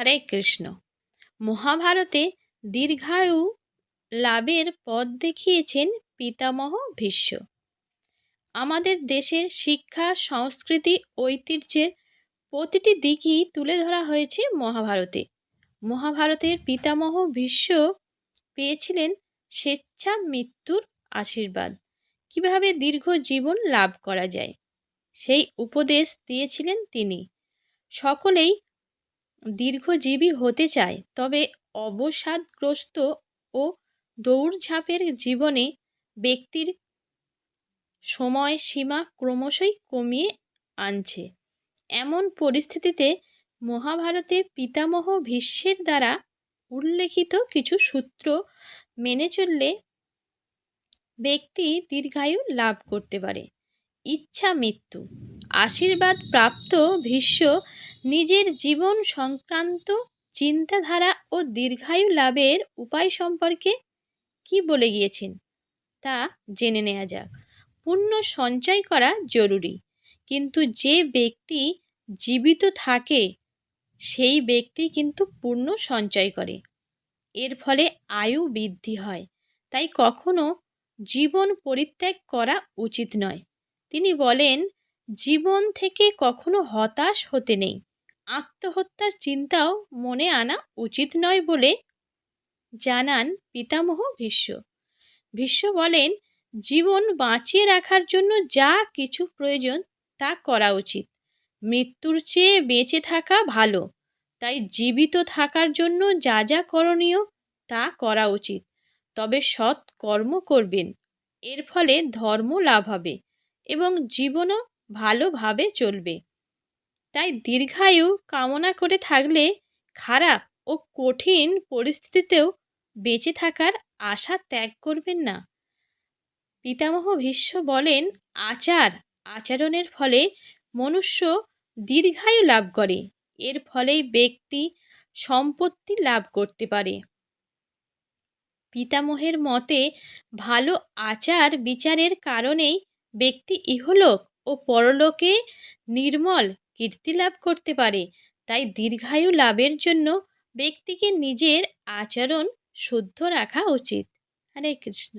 হরে কৃষ্ণ। মহাভারতে দীর্ঘায়ু লাভের পথ দেখিয়েছেন পিতামহ ভীষ্ম। আমাদের দেশের শিক্ষা, সংস্কৃতি, ঐতিহ্যের প্রতিটি দিকই তুলে ধরা হয়েছে মহাভারতে। মহাভারতের পিতামহ ভীষ্ম পেয়েছিলেন স্বেচ্ছা মৃত্যুর আশীর্বাদ। কীভাবে দীর্ঘ জীবন লাভ করা যায়, সেই উপদেশ দিয়েছিলেন তিনি। সকলেই দীর্ঘজীবী হতে চায়, তবে অবসাদগ্রস্ত ও দৌড়ঝাঁপের জীবনে ব্যক্তির সময় সীমা ক্রমশই কমিয়ে আনছে। এমন পরিস্থিতিতে মহাভারতে পিতামহ ভীষ্মের দ্বারা উল্লেখিত কিছু সূত্র মেনে চললে ব্যক্তি দীর্ঘায়ু লাভ করতে পারে। ইচ্ছা মৃত্যু আশীর্বাদ প্রাপ্ত ভীষ্ম নিজের জীবন সংক্রান্ত চিন্তাধারা ও দীর্ঘায়ু লাভের উপায় সম্পর্কে কি বলে গিয়েছেন? তা জেনে নেওয়া যাক। পুণ্য সঞ্চয় করা জরুরি। কিন্তু যে ব্যক্তি জীবিত থাকে, সেই ব্যক্তি কিন্তু পূর্ণ সঞ্চয় করে। এর ফলে আয়ু বৃদ্ধি হয়। তাই কখনো জীবন পরিত্যাগ করা উচিত নয়। তিনি বলেন জীবন থেকে কখনো হতাশ হতে নেই। আত্মহত্যার চিন্তাও মনে আনা উচিত নয় বলে জানান পিতামহ ভীষ্ম। ভীষ্ম বলেন, জীবন বাঁচিয়ে রাখার জন্য যা কিছু প্রয়োজন তা করা উচিত। মৃত্যুর চেয়ে বেঁচে থাকা ভালো। তাই জীবিত থাকার জন্য যা যা করণীয় তা করা উচিত। তবে সৎ কর্ম করবেন। এর ফলে ধর্ম লাভ হবে এবং জীবনও ভালোভাবে চলবে। তাই দীর্ঘায়ু কামনা করে থাকলে খারাপ ও কঠিন পরিস্থিতিতেও বেঁচে থাকার আশা ত্যাগ করবেন না। পিতামহ ভীষ্ম বলেন, আচার আচরণের ফলে মনুষ্য দীর্ঘায়ু লাভ করে। এর ফলেই ব্যক্তি সম্পত্তি লাভ করতে পারে। পিতামহের মতে, ভালো আচার বিচারের কারণেই ব্যক্তি ইহলোক ও পরলোকে নির্মল কীর্তি লাভ করতে পারে। তাই দীর্ঘায়ু লাভের জন্য ব্যক্তিকে নিজের আচরণ শুদ্ধ রাখা উচিত। হরে কৃষ্ণ।